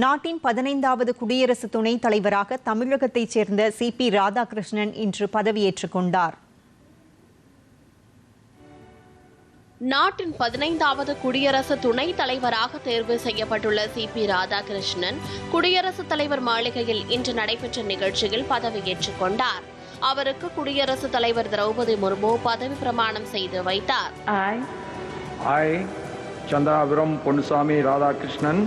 நாட்டின் பதினைந்தாவது குடியரசு துணைத் தலைவராக தமிழகத்தைச் சேர்ந்த சி. பி. ராதாகிருஷ்ணன் இன்று பதவியேற்றுக் கொண்டார். நாட்டின் பதினைந்தாவது குடியரசு துணைத் தலைவராக தேர்வு செய்யப்பட்டுள்ள சி. பி. ராதாகிருஷ்ணன் குடியரசுத் தலைவர் மாளிகையில் இன்று நடைபெற்ற நிகழ்ச்சியில் பதவியேற்றுக் கொண்டார். அவருக்கு குடியரசுத் தலைவர் திரௌபதி முர்மு பதவி பிரமாணம் செய்து வைத்தார். I, Chandraviram Ponnusamy Radhakrishnan,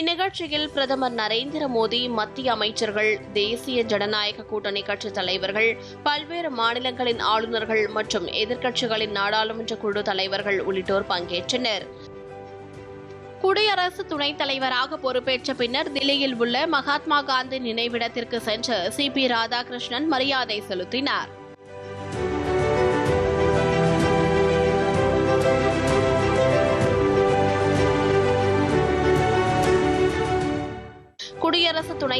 இந்நிகழ்ச்சியில் பிரதமர் நரேந்திர மோடி மத்திய அமைச்சர்கள் தேசிய ஜனநாயக கூட்டணி கட்சித் தலைவர்கள் பல்வேறு மாநிலங்களின் ஆளுநர்கள் மற்றும் எதிர்க்கட்சிகளின் நாடாளுமன்ற குழு தலைவர்கள் உள்ளிட்டோர் பங்கேற்றனர். குடியரசு துணைத் தலைவராக பொறுப்பேற்ற பின்னர் தில்லியில் உள்ள மகாத்மா காந்தி நினைவிடத்திற்கு சென்று சி பி ராதாகிருஷ்ணன் மரியாதை செலுத்தினார்.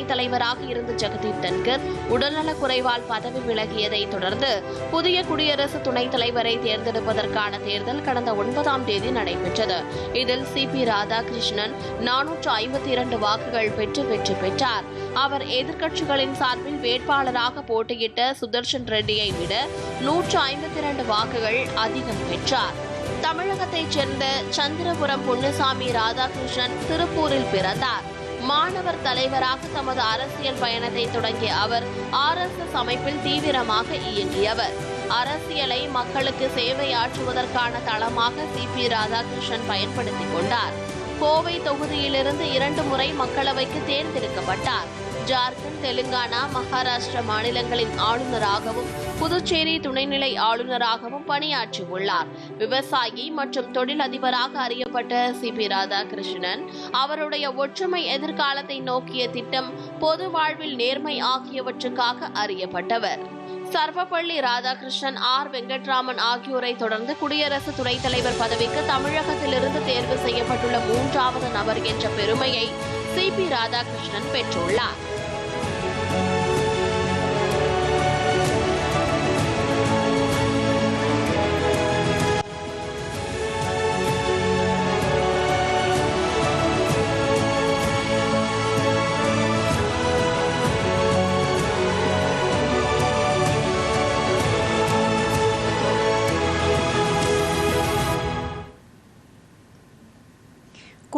துணைத் தலைவராக இருந்த ஜெகதீப் தன்கர் உடல்நலக் குறைவால் பதவி விலகியதை தொடர்ந்து புதிய குடியரசு துணைத் தலைவரை தேர்ந்தெடுப்பதற்கான தேர்தல் கடந்த ஒன்பதாம் தேதி நடைபெற்றது. இதில் சி பி ராதாகிருஷ்ணன் நானூற்று ஐம்பத்தி இரண்டு வாக்குகள் பெற்று வெற்றி பெற்றார். அவர் எதிர்க்கட்சிகளின் சார்பில் வேட்பாளராக போட்டியிட்ட சுதர்ஷன் ரெட்டியை விட நூற்று ஐம்பத்தி இரண்டு வாக்குகள் அதிகம் பெற்றார். தமிழகத்தைச் சேர்ந்த சந்திரபுரம் பொன்னுசாமி ராதாகிருஷ்ணன் திருப்பூரில் பிறந்தார். மாணவர் தலைவராக தமது அரசியல் பயணத்தை தொடங்கிய அவர் ஆர்எஸ்எஸ் அமைப்பில் தீவிரமாக இயங்கியவர். அரசியலை மக்களுக்கு சேவையாற்றுவதற்கான தளமாக சி. பி. ராதாகிருஷ்ணன் பயன்படுத்திக் கொண்டார். கோவை தொகுதியிலிருந்து இரண்டு முறை மக்களவைக்கு தேர்ந்தெடுக்கப்பட்டார். ஜார்க்கண்ட் தெலுங்கானா மகாராஷ்டிரா மாநிலங்களின் ஆளுநராகவும் புதுச்சேரி துணைநிலை ஆளுநராகவும் பணியாற்றியுள்ளார். விவசாயி மற்றும் தொழிலதிபராக அறியப்பட்ட சி. பி. ராதாகிருஷ்ணன் அவருடைய ஒற்றுமை எதிர்காலத்தை நோக்கிய திட்டம் பொது வாழ்வில் நேர்மை ஆகியவற்றுக்காக அறியப்பட்டவர். சர்வப்பள்ளி ராதாகிருஷ்ணன் ஆர். வெங்கட்ராமன் ஆகியோரை தொடர்ந்து குடியரசு துணைத் தலைவர் பதவிக்கு தமிழகத்திலிருந்து தேர்வு செய்யப்பட்டுள்ள மூன்றாவது நபர் என்ற பெருமையை சி பி ராதாகிருஷ்ணன் பெற்றுள்ளார்.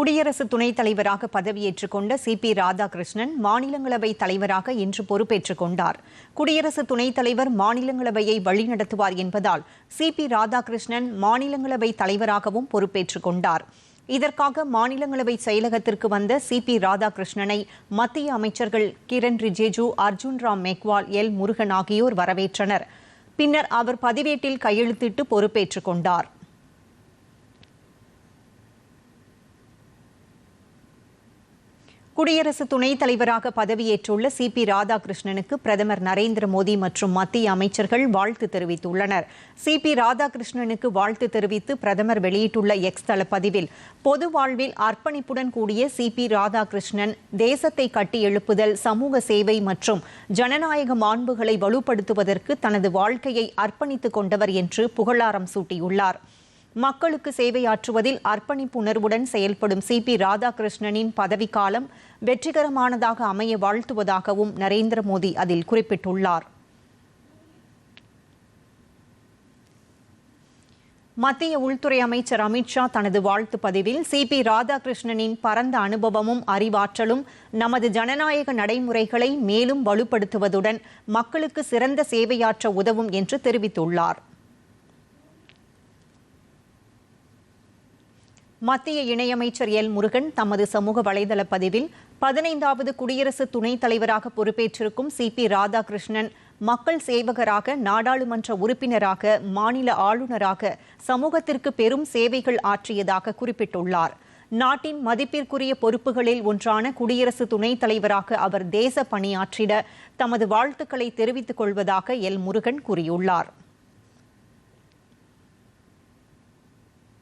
குடியரசு துணைத் தலைவராக பதவியேற்றுக் கொண்ட சி. பி. ராதாகிருஷ்ணன் மாநிலங்களவை தலைவராக இன்று பொறுப்பேற்றுக் கொண்டார். குடியரசு துணைத் தலைவர் மாநிலங்களவையை வழிநடத்துவார் என்பதால் சி. பி. ராதாகிருஷ்ணன் மாநிலங்களவை தலைவராகவும் பொறுப்பேற்றுக் கொண்டார். இதற்காக மாநிலங்களவை செயலகத்திற்கு வந்த சி. பி. ராதாகிருஷ்ணனை மத்திய அமைச்சர்கள் கிரண் ரிஜிஜு அர்ஜுன் ராம் மெக்வால் எல். முருகன் ஆகியோர் வரவேற்றனர். பின்னர் அவர் பதிவேட்டில் கையெழுத்திட்டு பொறுப்பேற்றுக் கொண்டார். குடியரசு துணைத் தலைவராக பதவியேற்றுள்ள சி. பி. ராதாகிருஷ்ணனுக்கு பிரதமர் நரேந்திர மோடி மற்றும் மத்திய அமைச்சர்கள் வாழ்த்து தெரிவித்துள்ளனர். சி. பி. ராதாகிருஷ்ணனுக்கு வாழ்த்து தெரிவித்து பிரதமர் வெளியிட்டுள்ள எக்ஸ் தள பதிவில் பொது வாழ்வில் அர்ப்பணிப்புடன் கூடிய சி. பி. ராதாகிருஷ்ணன் தேசத்தை கட்டி எழுப்புதல் சமூக சேவை மற்றும் ஜனநாயக மாண்புகளை வலுப்படுத்துவதற்கு தனது வாழ்க்கையை அர்ப்பணித்துக் கொண்டவர் என்று புகழாரம் சூட்டியுள்ளார். மக்களுக்கு சேவையாற்றுவதில் அர்ப்பணிப்பு உணர்வுடன் செயல்படும் சி பி ராதாகிருஷ்ணனின் பதவிக்காலம் வெற்றிகரமானதாக அமைய வாழ்த்துவதாகவும் நரேந்திர மோடி அதில் குறிப்பிட்டுள்ளார். மத்திய உள்துறை அமைச்சர் அமித்ஷா தனது வாழ்த்து பதிவில் சி பி ராதாகிருஷ்ணனின் பரந்த அனுபவமும் அறிவாற்றலும் நமது ஜனநாயக நடைமுறைகளை மேலும் வலுப்படுத்துவதுடன் மக்களுக்கு சிறந்த சேவையாற்ற உதவும் என்று தெரிவித்துள்ளார். மத்திய இணையமைச்சர் எல். முருகன் தமது சமூக வலைதள பதிவில் பதினைந்தாவது குடியரசு துணைத் தலைவராக பொறுப்பேற்றிருக்கும் சி. பி. ராதாகிருஷ்ணன் மக்கள் சேவகராக நாடாளுமன்ற உறுப்பினராக மாநில ஆளுநராக சமூகத்திற்கு பெரும் சேவைகள் ஆற்றியதாக குறிப்பிட்டுள்ளார். நாட்டின் மதிப்பிற்குரிய பொறுப்புகளில் ஒன்றான குடியரசு துணைத் தலைவராக அவர் தேச பணியாற்றிட தமது வாழ்த்துக்களை தெரிவித்துக் கொள்வதாக எல். முருகன் கூறியுள்ளார்.